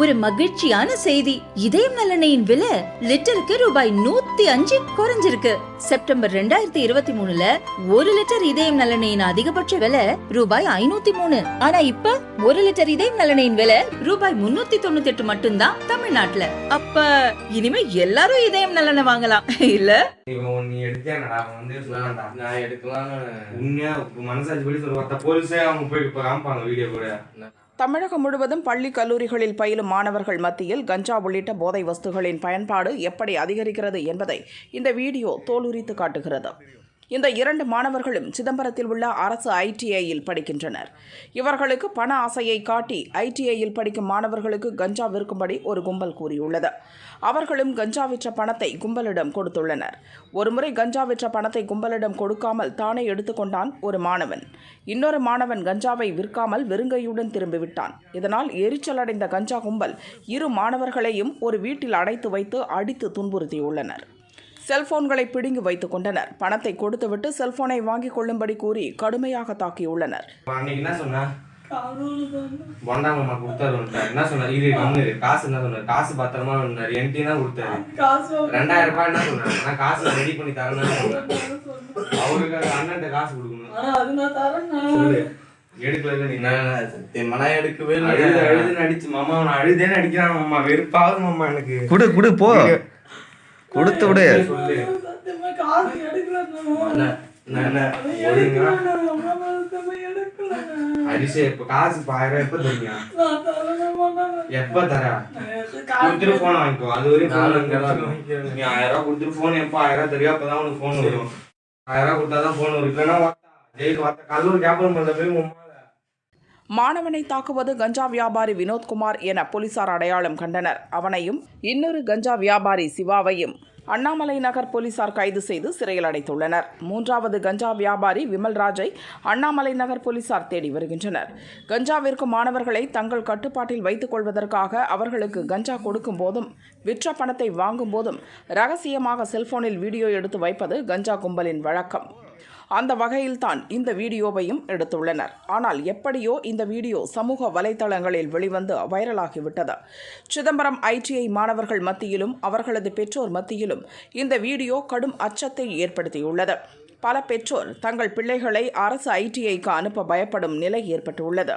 ஒரு மகிழ்ச்சியான செய்தி. இதயம் நல்லெண்ணெயின் விலை லிட்டருக்கு ரூபாய் நூத்தி அஞ்சு குறைஞ்சிருக்கு. செப்டம்பர் ரெண்டாயிரத்தி இருபத்தி மூணுல ஒரு லிட்டர் இதயம் நல்லெண்ணெயின் அதிகபட்ச விலை ரூபாய் ஐநூத்தி மூணு. ஆனா இப்ப ஒரு லிட்டர் இதயம் நல்லெண்ணெயின் விலை ரூபாய் முன்னூத்தி தொண்ணூத்தி எட்டு மட்டும்தான் தமிழ்நாட்டுல. அப்ப இனிமே எல்லாரும் இதயம் நல்லெண்ணெய் வாங்கலாம். இல்ல? இவன் நீ எடுத்தேனடா அவன் வந்து சொன்னான்டா நான் எடுக்கலாம்னு உண்மையா மனசாட்சி படி சொல்ல மத்த போலீஸே அவங்க போய் இப்ப காமிப்பாங்க வீடியோ கூட. தமிழகம் முழுவதும் பள்ளி கல்லூரிகளில் பயிலும் மாணவர்கள் மத்தியில் கஞ்சா உள்ளிட்ட போதை வஸ்துகளின் பயன்பாடு எப்படி அதிகரிக்கிறது என்பதை இந்த வீடியோ தோலுரித்து காட்டுகிறது. இந்த இரண்டு மாணவர்களும் சிதம்பரத்தில் உள்ள அரசு ஐடிஐயில் படிக்கின்றனர். இவர்களுக்கு பண ஆசையை காட்டி ஐடிஐயில் படிக்கும் மாணவர்களுக்கு கஞ்சா விற்கும்படி ஒரு கும்பல் கூறியுள்ளது. அவர்களும் கஞ்சா விற்ற பணத்தை கும்பலிடம் கொடுத்துள்ளனர். ஒருமுறை கஞ்சா விற்ற பணத்தை கும்பலிடம் கொடுக்காமல் தானே எடுத்துக்கொண்டான் ஒரு மாணவன். இன்னொரு மாணவன் கஞ்சாவை விற்காமல் வெறுங்கையுடன் திரும்பிவிட்டான். இதனால் எரிச்சலடைந்த கஞ்சா கும்பல் இரு மாணவர்களையும் ஒரு வீட்டில் அடைத்து வைத்து அடித்து துன்புறுத்தியுள்ளனர். செல்போன்களை பிடுங்கி வைத்துக் கொண்டனர். பணத்தை கொடுத்துவிட்டு செல்போனை வாங்கிக் கொள்ளும்படி கூறி கடுமையாக தாக்கியுள்ளனர். என்ன சொன்னா? பொண்டா மாமா கொடுத்தாரு. என்ன சொன்னாரு இது கம்மு காசு என்ன சொன்னாரு? காசு பத்திரமா சொன்னாரு. என்டி தான் கொடுத்தாரு. ரெண்டாயிரம் ரூபாய் என்ன சொன்னாரு? நான் காசு ரெடி பண்ணி தரேன்னு அவருக்கு காசு கொடுக்கணும். எடுக்கல நீ. சத்தியமா எடுக்கவே அழுது இல்லை. அழுது நடிச்சு. மாமா நான் அழுதேன்னு அடிக்கிறான் மாமா. வெறுப்பாகுது மாமா எனக்கு. குடு குடு போ. கொடுத்து விடு. அரிசி இப்ப காசு இப்ப ஆயிரம் எப்ப தருவீங்க எப்ப தர? கொடுத்துட்டு போன் வாங்கிக்கோ. அது வரையும். நீ ஆயிரம் ரூபாய் கொடுத்துட்டு போன் எப்ப ஆயிரம் ரூபாய் தெரியும் அப்பதான் உனக்கு போன் வரும். ஆயிரம் ரூபாய் கொடுத்தாதான் போன் வரும். இல்லைன்னா வாத்தா. ஜெயிலுக்கு வாத்தா. கல்லூரி வியாபாரம் பண்ண போய் மாணவனை தாக்குவது கஞ்சா வியாபாரி வினோத்குமார் என போலீசார் அடையாளம் கண்டனர். அவனையும் இன்னொரு கஞ்சா வியாபாரி சிவாவையும் அண்ணாமலை நகர் போலீசார் கைது செய்து சிறையில் அடைத்துள்ளனர். மூன்றாவது கஞ்சா வியாபாரி விமல்ராஜை அண்ணாமலை நகர் போலீசார் தேடி வருகின்றனர். கஞ்சா விற்கும் மாணவர்களை தங்கள் கட்டுப்பாட்டில் வைத்துக் கொள்வதற்காக அவர்களுக்கு கஞ்சா கொடுக்கும் போதும் விற்ற பணத்தை வாங்கும் போதும் ரகசியமாக செல்போனில் வீடியோ எடுத்து வைப்பது கஞ்சா கும்பலின் வழக்கம். அந்த வகையில்தான் இந்த வீடியோவையும் எடுத்துள்ளனர். ஆனால் எப்படியோ இந்த வீடியோ சமூக வலைதளங்களில் வெளிவந்து வைரலாகிவிட்டது. சிதம்பரம் ஐடிஐ மாணவர்கள் மத்தியிலும் அவர்களது பெற்றோர் மத்தியிலும் இந்த வீடியோ கடும் அச்சத்தை ஏற்படுத்தியுள்ளது. பல பெற்றோர் தங்கள் பிள்ளைகளை அரசு ஐடிஐக்கு அனுப்ப பயப்படும் நிலை ஏற்பட்டுள்ளது.